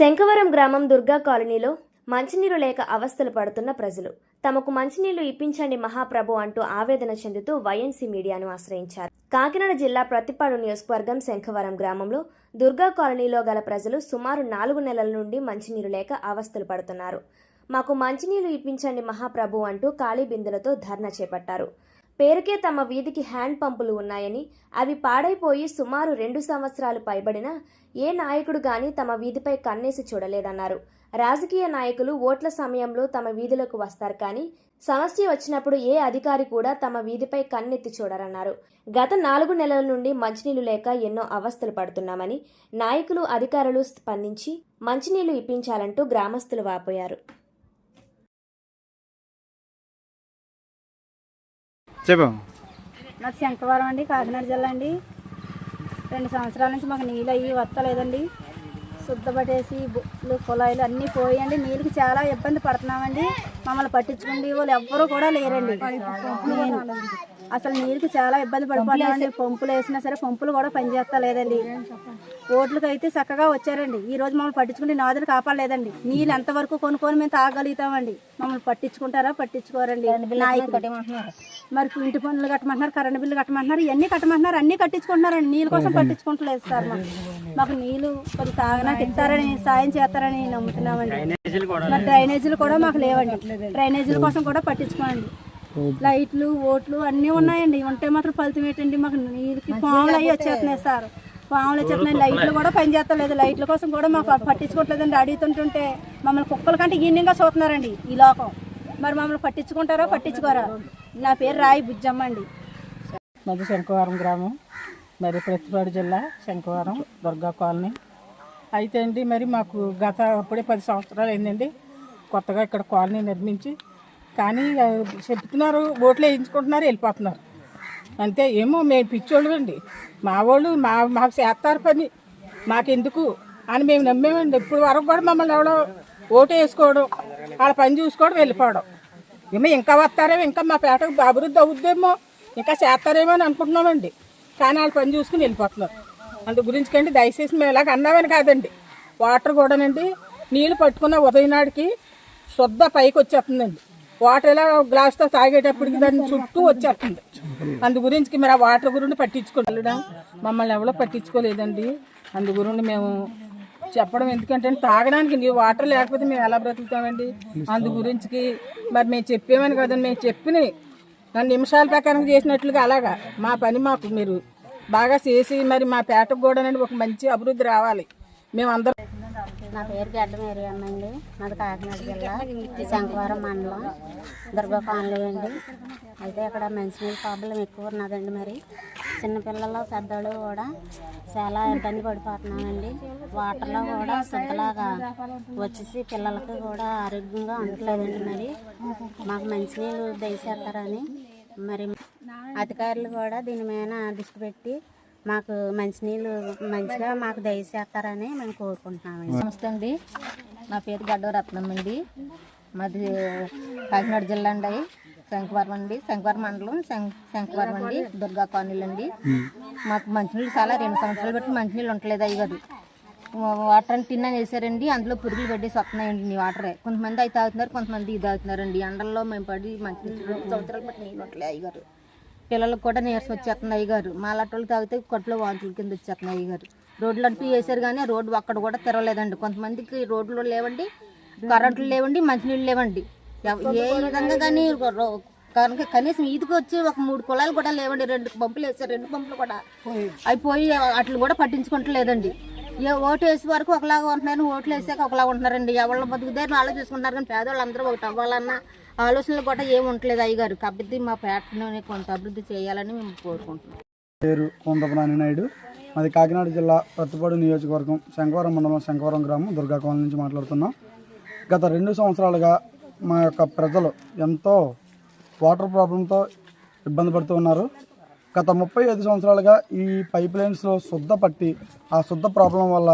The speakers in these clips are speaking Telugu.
శంఖవరం గ్రామం దుర్గా కాలనీలో మంచినీరు లేక అవస్థలు పడుతున్న ప్రజలు. తమకు మంచినీళ్ళు ఇప్పించండి మహాప్రభు అంటూ ఆవేదన చెందుతూ వైఎన్సీ మీడియాను ఆశ్రయించారు. కాకినాడ జిల్లా ప్రతిపాడు నియోజకవర్గం శంఖవరం గ్రామంలో దుర్గా కాలనీలో గల ప్రజలు సుమారు నాలుగు నెలల నుండి మంచినీరు లేక అవస్థలు పడుతున్నారు. మాకు మంచినీళ్ళు ఇప్పించండి మహాప్రభు అంటూ ఖాళీ బిందెలతో ధర్నా చేపట్టారు. పేరుకే తమ వీధికి హ్యాండ్ పంపులు ఉన్నాయని అవి పాడైపోయి సుమారు రెండు సంవత్సరాలు పైబడినా ఏ నాయకుడు గాని తమ వీధిపై కన్నేసి చూడలేదన్నారు. రాజకీయ నాయకులు ఓట్ల సమయంలో తమ వీధులకు వస్తారు కానీ సమస్య వచ్చినప్పుడు ఏ అధికారి కూడా తమ వీధిపై కన్నెత్తి చూడరన్నారు. గత నాలుగు నెలల నుండి మంచినీళ్ళు లేక ఎన్నో అవస్థలు పడుతున్నామని నాయకులు అధికారులు స్పందించి మంచినీళ్ళు ఇప్పించాలంటూ గ్రామస్తులు వాపోయారు. చెప్పు. నాకు శంకవరం అండి కాకినాడ జిల్లా అండి. రెండు సంవత్సరాల నుంచి మాకు నీళ్ళు అవి వస్తలేదండి శుద్ధపట్టేసి బుట్లు కుళాయిలు అన్నీ పోయండి. నీళ్ళకి చాలా ఇబ్బంది పడుతున్నామండి. మమ్మల్ని పట్టించుకుంటే వాళ్ళు ఎవ్వరూ కూడా లేరండి. నేను అసలు నీళ్ళకి చాలా ఇబ్బంది పడిపోతున్నామండి పంపులు వేసినా సరే పంపులు కూడా పనిచేస్తా లేదండి ఓట్లకి అయితే చక్కగా వచ్చారండి. ఈ రోజు మమ్మల్ని పట్టించుకుంటే నాదులు కాపాడలేదండి. నీళ్ళు ఎంతవరకు కొనుక్కొని మేము తాగలుగుతామండి. మమ్మల్ని పట్టించుకుంటారా? పట్టించుకోరండి. మరి ఇంటి పనులు కట్టమంటున్నారు కరెంట్ బిల్లు కట్టమంటున్నారు ఇవన్నీ కట్టమంటున్నారు అన్నీ కట్టించుకుంటున్నారండి. నీళ్ళు కోసం పట్టించుకుంటలేదు సార్ మాకు. మాకు నీళ్ళు కొంచెం తాగడానికి ఇస్తారని సాయం చేస్తారని నమ్ముతున్నామండి. మరి డ్రైనేజీలు కూడా మాకు లేవండి. డ్రైనేజీల కోసం కూడా పట్టించుకోండి లైట్లు ఓట్లు అన్నీ ఉన్నాయండి. ఉంటే మాత్రం ఫలితం ఏంటండి? మాకు నీళ్ళకి పాములు అవి వచ్చేస్తున్నాయి సార్. పాములు వచ్చేస్తున్నాయి. లైట్లు కూడా పనిచేస్తలేదు లైట్ల కోసం కూడా మాకు పట్టించుకోవట్లేదండి. అడుగుతుంటుంటే మమ్మల్ని కుక్కల కంటే ఈయనంగా చూస్తున్నారండి ఈ లోకం. మరి మమ్మల్ని పట్టించుకుంటారా పట్టించుకోరా? నా పేరు రాయి బుజ్జమ్మ అండి. మాది శంఖవరం గ్రామం. మరి ప్రతిపాడు జిల్లా శంఖవరం దుర్గా కాలనీ. అయితే అండి మరి మాకు గత అప్పుడే పది సంవత్సరాలు అయిందండి. కొత్తగా ఇక్కడ కాలనీ నిర్మించి కానీ చెప్తున్నారు ఓట్లు వేయించుకుంటున్నారు వెళ్ళిపోతున్నారు. అంతే ఏమో మేము పిచ్చోళ్ళు అండి మా వాళ్ళు మా మాకు చేస్తారు పని. మాకెందుకు? అని మేము నమ్మేమండి. ఇప్పుడు వరకు కూడా మమ్మల్ని ఎవడో ఓటు వేసుకోవడం వాళ్ళ పని చూసుకోవడం వెళ్ళిపోవడం. ఏమో ఇంకా వస్తారేమో ఇంకా మా పేటకు అభివృద్ధి అవుద్దేమో ఇంకా చేస్తారేమో అని అనుకుంటున్నామండి. కానీ వాళ్ళు పని చూసుకుని వెళ్ళిపోతున్నారు. అందు గురించి కండి దయచేసి మేము ఇలాగ అన్నామని కాదండి. వాటర్ కూడానండి నీళ్ళు పట్టుకున్న ఉదయం నాడికి శుద్ధ పైకి వచ్చేస్తుందండి వాటర్ ఎలా గ్లాస్తో తాగేటప్పటికి దాని చుట్టూ వచ్చేస్తుంది. అందు గురించి మరి ఆ వాటర్ గురించి పట్టించుకోలేడా మమ్మల్ని ఎవరో పట్టించుకోలేదండి. అందు గురించి మేము చెప్పడం ఎందుకంటే తాగడానికి నీ వాటర్ లేకపోతే మేము ఎలా బ్రతుకుతామండి? అందు గురించి మరి మేము చెప్పామని కదండి. మేము చెప్పిన నన్ను నిమిషాల ప్రకారం చేసినట్లుగా అలాగా. మా పని మాకు మీరు బాగా చేసి మరి మా పేటకు కూడా ఒక మంచి అభివృద్ధి రావాలి. మేము నా పేరు గడ్డ మేరీ అమ్మండి. మాది కాకినాడ జిల్లా శంఖవరం మండలం దుర్గా కాలనీ అండి. అయితే ఇక్కడ మంచినీళ్ళ ప్రాబ్లం ఎక్కువ ఉన్నదండి మరి. చిన్నపిల్లలు పెద్దలు కూడా చాలా ఇబ్బంది పడిపోతున్నామండి. వాటర్లో కూడా శుద్ధలాగా వచ్చేసి పిల్లలకి కూడా ఆరోగ్యంగా ఉండట్లేదండి మరి. మాకు మంచినీళ్ళు దయచేస్తారని మరి అధికారులు కూడా దీని మీద దృష్టి పెట్టి మాకు మంచినీళ్ళు మంచిగా మాకు దయచేస్తారని మేము కోరుకుంటున్నాము. నమస్తే అండి. నా పేరు గడ్డ రత్నం అండి. మాది కాకినాడ జిల్లా అండి. శంకవరం అండి. శంకవరం మండలం శం- శంకవరం అండి. దుర్గా కాలనీలు అండి. మాకు మంచినీళ్ళు చాలా రెండు సంవత్సరాలు బట్టి మంచినీళ్ళు ఉండలేదు అవి కాదు. వాటర్ అని తిన్నా వేసారండి. అందులో పురుగులు పెట్టేసి వస్తున్నాయండి నీ వాటరే. కొంతమంది అవి తాగుతున్నారు కొంతమంది ఇది తాగుతున్నారండి. ఎండల్లో మేము పడి మంచి రెండు సంవత్సరాలు బట్టి నీళ్ళు ఉండలేదు అయ్యగారు పిల్లలకు కూడా నీరసం వచ్చేస్తుంది అయ్యగారు. మాలాటోళ్ళు తాగితే కడుపులో వాంతుల కింద వచ్చేస్తున్నాయి అయ్యగారు. రోడ్లు అంటూ వేసారు కానీ రోడ్డు అక్కడ కూడా తిరగలేదండి. కొంతమందికి రోడ్లు లేవండి కరెంట్లు లేవండి మంచినీళ్ళు లేవండి. ఏ విధంగా కానీ కనుక కనీసం ఈదికి వచ్చి ఒక మూడు కుళాలు కూడా లేవండి. రెండు పంపులు వేసారు రెండు పంపులు కూడా అయిపోయి అట్లు కూడా పట్టించుకుంటలేదండి. ఏ ఓటు వేసే వరకు ఒకలాగా ఉంటున్నారు ఓట్లు వేసాక ఒకలాగా ఉంటున్నారండి. ఎవరి బతుకుదారిని వాళ్ళు చూసుకుంటారు కానీ పేదవాళ్ళు అందరూ ఒకటి అవ్వాలన్న ఆలోచనలు కూడా ఏమి ఉండట్లేదు అయ్యగారు. కాబట్టి మా పేటను కొంత అభివృద్ధి చేయాలని మేము కోరుకుంటున్నాం. పేరు కొంతపురాణి నాయుడు. మాది కాకినాడ జిల్లా ప్రతిపాడు నియోజకవర్గం శంకవరం మండలం శంకవరం గ్రామం దుర్గా కాలనీ నుంచి మాట్లాడుతున్నాం. గత రెండు సంవత్సరాలుగా మా యొక్క ప్రజలు ఎంతో వాటర్ ప్రాబ్లంతో ఇబ్బంది పడుతూ ఉన్నారు. గత ముప్పై ఐదు సంవత్సరాలుగా ఈ పైప్ లైన్స్లో శుద్ధ పట్టి ఆ శుద్ధ ప్రాబ్లం వల్ల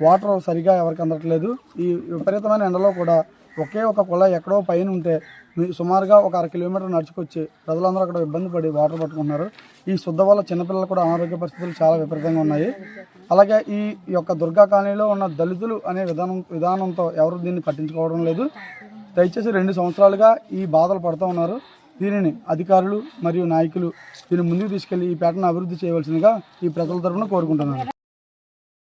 వాటర్ సరిగా ఎవరికి అందట్లేదు. ఈ విపరీతమైన ఎండలో కూడా ఒకే ఒక కుళాయి ఎక్కడో పైన ఉంటే సుమారుగా ఒక అర కిలోమీటర్ నడుచుకొచ్చి ప్రజలందరూ అక్కడ ఇబ్బంది పడి వాటర్ పట్టుకుంటున్నారు. ఈ శుద్ధ వల్ల చిన్నపిల్లలు కూడా అనారోగ్య పరిస్థితులు చాలా విపరీతంగా ఉన్నాయి. అలాగే ఈ యొక్క దుర్గా కాలనీలో ఉన్న దళితులు అనే విధానం విధానంతో ఎవరు దీన్ని పట్టించుకోవడం లేదు. దయచేసి రెండు సంవత్సరాలుగా ఈ బాధలు పడుతూ ఉన్నారు. దీనిని అధికారులు మరియు నాయకులు దీన్ని ముందుకు తీసుకెళ్ళి ఈ పేటను అభివృద్ధి చేయవలసిందిగా ఈ ప్రజల తరఫున కోరుకుంటున్నాను.